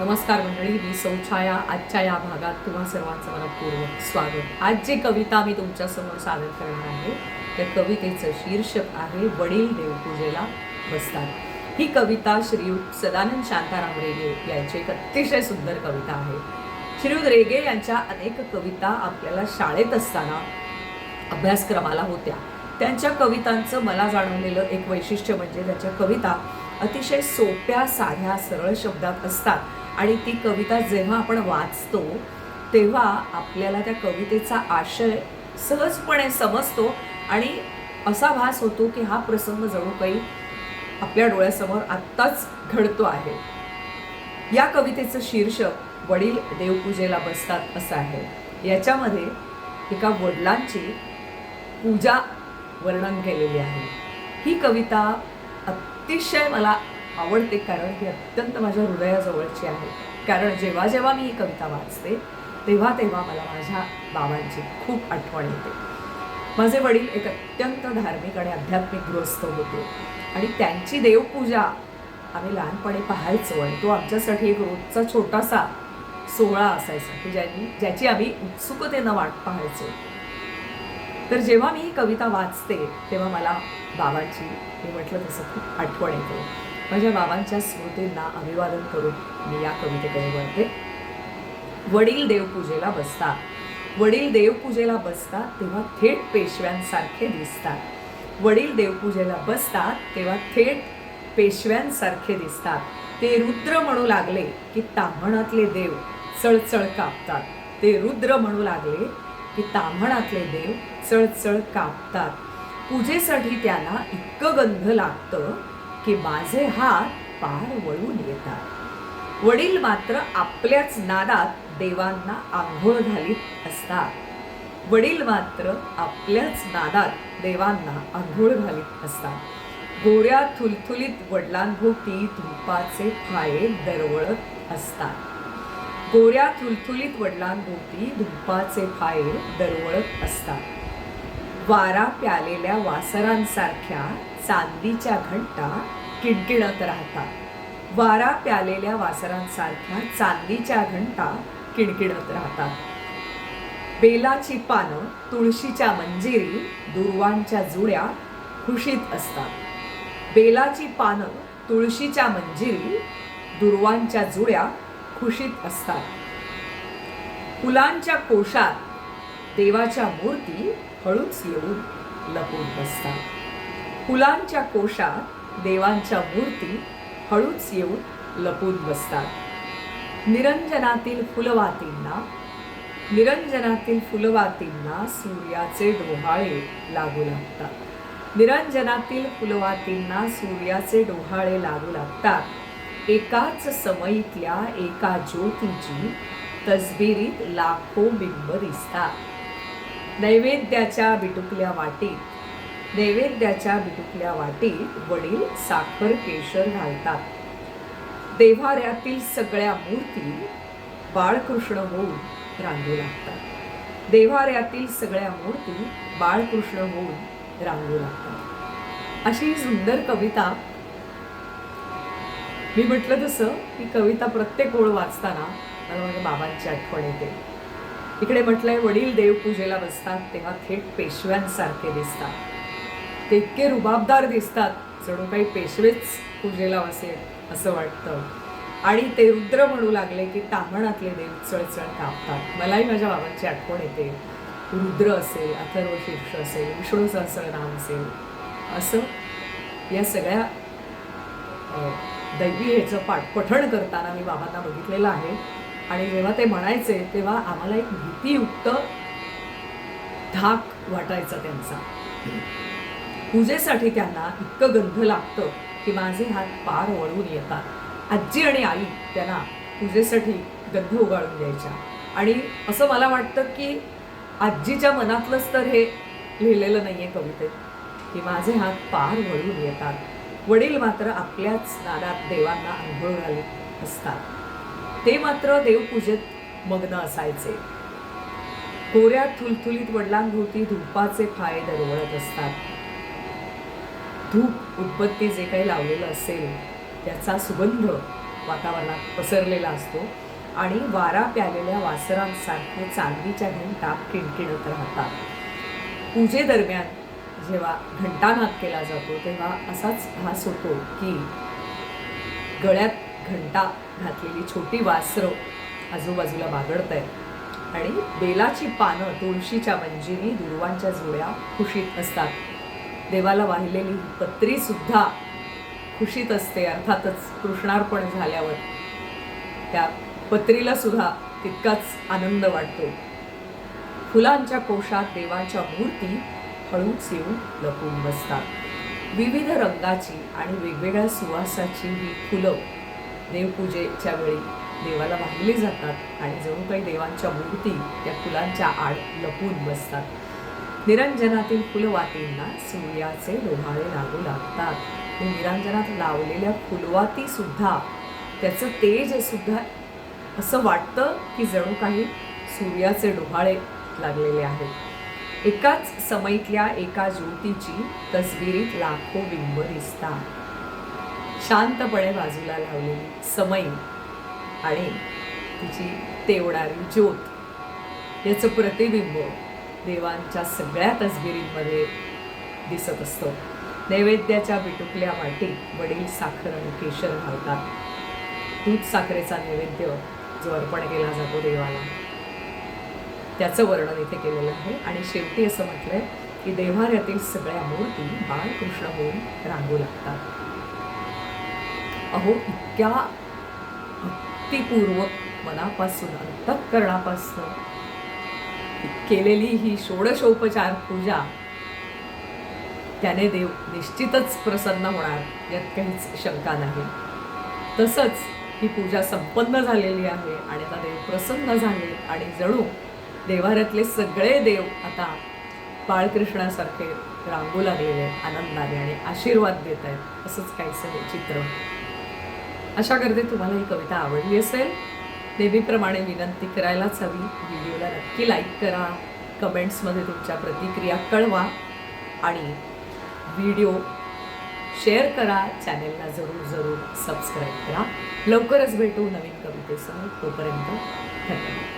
नमस्कार मंडळी मी सौछाया. आजच्या या भागात तुम्हा सर्वांचं मनपूर्वक स्वागत. आज जी कविता मी तुमच्यासमोर सादर करणार आहे त्या कवितेचं शीर्षक आहे वडील देवपूजेला बसतात. ही कविता श्रीयुत सदानंद शांताराम रेगे यांची एक अतिशय सुंदर कविता आहे. श्रीयुत रेगे यांच्या अनेक कविता आपल्याला शाळेत असताना अभ्यासक्रमाला होत्या. त्यांच्या कवितांचं मला जाणवलेलं एक वैशिष्ट्य म्हणजे त्याच्या कविता अतिशय सोप्या साध्या सरळ शब्दात असतात. आणि ती कविता जेव्हा आपण वाचतो तेव्हा आपल्याला त्या कवितेचा आशय सहजपणे समजतो आणि असा भास होतो की हा प्रसंग जणू काही आपल्या डोळ्यासमोर आत्ताच घडतो आहे. या कवितेचं शीर्षक वडील देवपूजेला बसतात असं आहे. याच्यामध्ये एका वडिलांची पूजा वर्णन केलेली आहे. ही कविता अतिशय मला आवडते कारण ही अत्यंत माझ्या हृदयाजवळची आहे. कारण जेव्हा जेव्हा मी ही कविता वाचते तेव्हा तेव्हा मला माझ्या बाबांची खूप आठवण येते. माझे वडील एक अत्यंत धार्मिक आणि आध्यात्मिक गृहस्थ होते आणि त्यांची देवपूजा आम्ही लहानपणी पाहायचो आणि तो आमच्यासाठी एक रोजचा छोटासा सोहळा असायचा की ज्यांनी ज्याची आम्ही उत्सुकतेनं वाट पाहायचो. तर जेव्हा मी ही कविता वाचते तेव्हा मला बाबांची मी म्हटलं तसं खूप आठवण येते. माझ्या बाबांच्या स्मृतींना अभिवादन करून मी या कवितेकडे वळते. वडील देवपूजेला बसतात. वडील देवपूजेला बसतात तेव्हा थेट पेशव्यांसारखे दिसतात. वडील देवपूजेला बसतात तेव्हा थेट पेशव्यांसारखे दिसतात. ते रुद्र म्हणू लागले की ताम्हणातले देव चळचळ कापतात. ते रुद्र म्हणू लागले की ताम्हणातले देव चळचळ कापतात. पूजेसाठी त्याला इतकं गंध लागतं की माझे हात पार वळून येतात. वडील मात्र आपल्याच नादात देवांना आंघोळ घालीत असतात. वडील मात्र आपल्याच नादात देवांना आंघोळ घालीत असतात. गोऱ्या थुलथुलीत वडिलांभोवती धुपाचे फाळे दरवळत असतात. गोऱ्या थुलथुलीत वडिलांभोवती धुपाचे फाळे दरवळत असतात. वारा प्यालेल्या वासरांसारख्या चांदीच्या घंटा किणकिणत राहतात. वारा प्यालेल्या वासरांसारख्या चांदीच्या घंटा किणकिणत राहतात. बेलाची पानं तुळशीच्या मंजिरी दुर्वांच्या जुड्या खुशीत असतात. बेलाची पानं तुळशीच्या मंजिरी दुर्वांच्या जुड्या खुशीत असतात. फुलांच्या कोशात देवाच्या मूर्ती हळूच येऊन लपून बसतात. फुलांच्या कोशात देवांच्या मूर्ती हळूच येऊन लपून बसतात. निरंजनातील फुलवातींना निरंजनातील फुलवातींना सूर्याचे डोहाळे लागू लागतात. निरंजनातील फुलवातींना सूर्याचे डोहाळे लागू लागतात. एकाच समयीतल्या एका ज्योतीची तसबिरीत लाखो बिंब दिसतात. नैवेद्याच्या बिटुकल्या वाटीत नैवेद्याच्या बिटुकल्या वाटीत वडील साखर केशर घालतात. देव्हाऱ्यातील सगळ्या मूर्ती बाळकृष्ण होऊन रांगू लागतात. देव्हाऱ्यातील सगळ्या मूर्ती बाळकृष्ण होऊन रांगू लागतात. अशी सुंदर कविता. मी म्हटलं तसं ही कविता प्रत्येक ओळ वाचताना मला माझ्या बाबांची आठवण येते. इकडे म्हटलंय वडील देवपूजेला बसतात तेव्हा थेट पेशव्यांसारखे दिसतात. ते इतके रुबाबदार दिसतात जणू काही पेशवेच पूजेला बसेल असं वाटतं. आणि ते रुद्र म्हणू लागले की तामणातले देव चळचळ कापतात. मलाही माझ्या बाबांची आठवण येते. रुद्र असेल अथर्व शीर्ष असेल विष्णू सहस्रनाम असेल. असं या सगळ्या दैवी ह्याचं पाठ पठण करताना मी बाबांना बघितलेलं आहे. आणि जेव्हा ते म्हणायचे तेव्हा आम्हाला एक भीतीयुक्त धाक वाटायचा त्यांचा. पूजेसाठी त्यांना इतकं गंध लागतं की माझे हात पार वळून येतात. आजी आणि आई त्यांना पूजेसाठी गंध उगाळून द्यायच्या. आणि असं मला वाटतं की आजीच्या मनातलंच तर हे लिहिलेलं नाही आहे कवितेत की माझे हात पार वळून येतात. वडील मात्र आपल्याच नादात देवांना आंघोळ घालत असतात. ते मात्र देवपूजेत मग्न असायचे. कोऱ्या थुलथुलीत वडिलांभोवती धुपाचे फाळे दरवळत असतात. धूप उत्पत्ती जे काही लावलेलं असेल त्याचा सुगंध वातावरणात पसरलेला असतो आणि वारा प्यालेल्या वासरांसारखे चांदीच्या घंटा किणकिणत राहतात. पूजेदरम्यान जेव्हा घंटानाद केला जातो तेव्हा असाच भास होतो की गळ्यात घंटा घातलेली छोटी वासरं आजूबाजूला बागडत आहेत आणि बेलाची पानं तुळशीच्या मंजिरी दुर्वांच्या जोड्या खुशीत असतात. देवाला वाहिलेली पत्रीसुद्धा पत्री सुद्धा खुशीत असते अर्थातच कृष्णार्पण झाल्यावर. त्या पत्रीला सुद्धा तितकाच आनंद वाटतो. फुलांच्या कोशात देवांच्या मूर्ती हळूच येऊन लपून बसतात. विविध रंगाची आणि वेगवेगळ्या सुवासाची ही फुलं देवपूजेच्या वेळी देवाला वाहिली जातात आणि जणू काही देवांच्या मूर्ती त्या फुलांच्या आड लपून बसतात. निरंजनातील फुलवातींना सूर्याचे डोहाळे लागू लागतात. निरंजनात लावलेल्या फुलवाती सुद्धा त्याचं तेज सुद्धा असं वाटतं की जणू काही सूर्याचे डोहाळे लागलेले आहेत. एकाच समयीतल्या एका ज्योतीची तसबिरीत लाखो बिंब दिसतात. शांतपणे बाजूला लावलेली समई आणि तिची तेवणारी ज्योत याचं प्रतिबिंब देवांच्या सगळ्या तसबिरींमध्ये दिसत असतं. नैवेद्याच्या बिटुकल्या वाटीत वडील साखर आणि केशर घालतात. दूध साखरेचा नैवेद्य जो अर्पण केला जातो देवाला. त्याचं वर्णन इथे केलेलं आहे आणि शेवटी असं म्हटलंय की देव्हाऱ्यातील सगळ्या मूर्ती बाळकृष्ण होऊन रांगू लागतात. अहो इतक्या भक्तिपूर्वक मनापासून अंतःकरणापासून केलेली ही षोडशोपचार पूजा त्याने देव निश्चितच प्रसन्न होणार यात काहीच शंका नाही. तसंच ही पूजा संपन्न झालेली आहे आणि आता देव प्रसन्न झाले आणि जणू देवाऱ्यातले सगळे देव आता बाळकृष्णासारखे रांगोला गेले आहेत आनंदाने आणि आशीर्वाद देत आहेत असंच काहीसं हे चित्र. अशा करते तुम्हाला ही कविता आवडली असेल नेहमीप्रमाणे विनंती करायलाच हवी. व्हिडिओला नक्की लाईक करा. कमेंट्समध्ये तुमच्या प्रतिक्रिया कळवा. आणि व्हिडिओ शेअर करा. चॅनेलला जरूर जरूर सबस्क्राईब करा. लवकरच भेटू नवीन कवितेसह तोपर्यंत धन्यवाद.